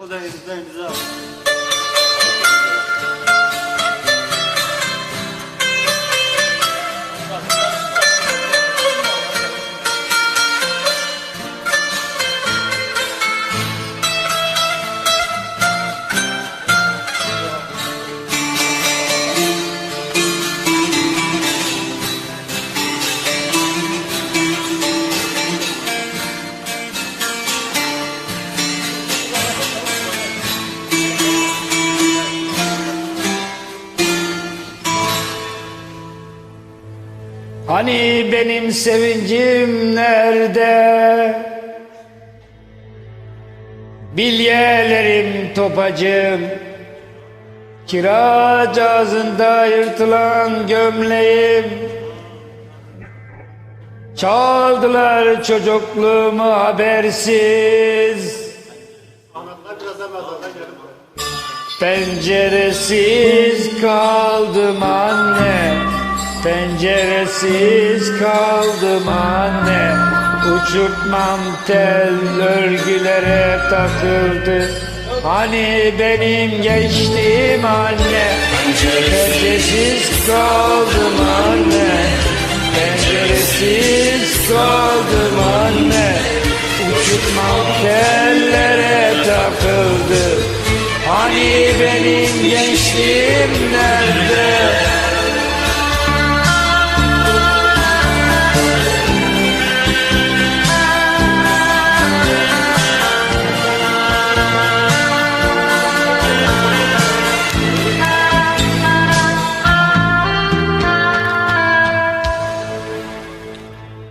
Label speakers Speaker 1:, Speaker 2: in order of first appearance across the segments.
Speaker 1: 我在里这里不
Speaker 2: Hani benim sevincim nerede? Bilyelerim topacım Kiraç ağzında yırtılan gömleğim. Çaldılar çocukluğumu habersiz. Penceresiz kaldım anne Penceresiz kaldım anne. Uçurtmam tel örgülere takıldı. Hani benim geçtiğim anne. Penceresiz kaldım anne. Penceresiz kaldım anne. Uçurtmam tellere takıldı. Hani benim gençliğim nerede?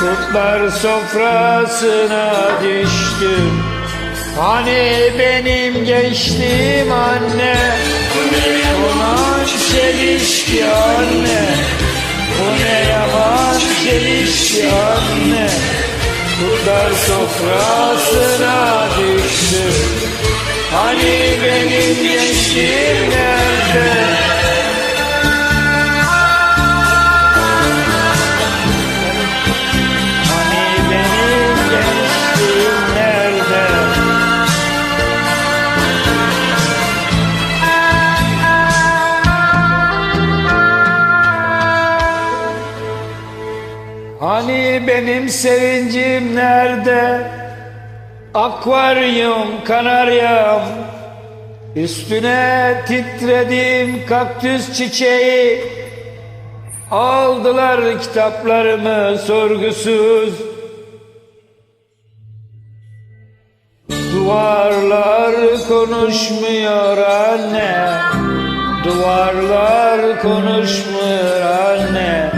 Speaker 2: Kurtlar sofrasına düştüm. Hani benim gençliğim anne. Yaman çelişki anne. Bu ne yaman çelişki anne. Kurtlar sofrasına düştüm. Hani benim gençliğim nerede? Benim sevincim nerede? Akvaryum, kanaryam. Üstüne titredim kaktüs çiçeği. Aldılar kitaplarımı sorgusuz. Duvarlar konuşmuyor anne. Duvarlar konuşmuyor anne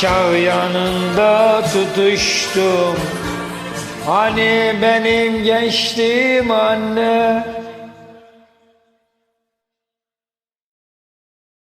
Speaker 2: Çağ yanında tutuştum. Hani benim gençliğim anne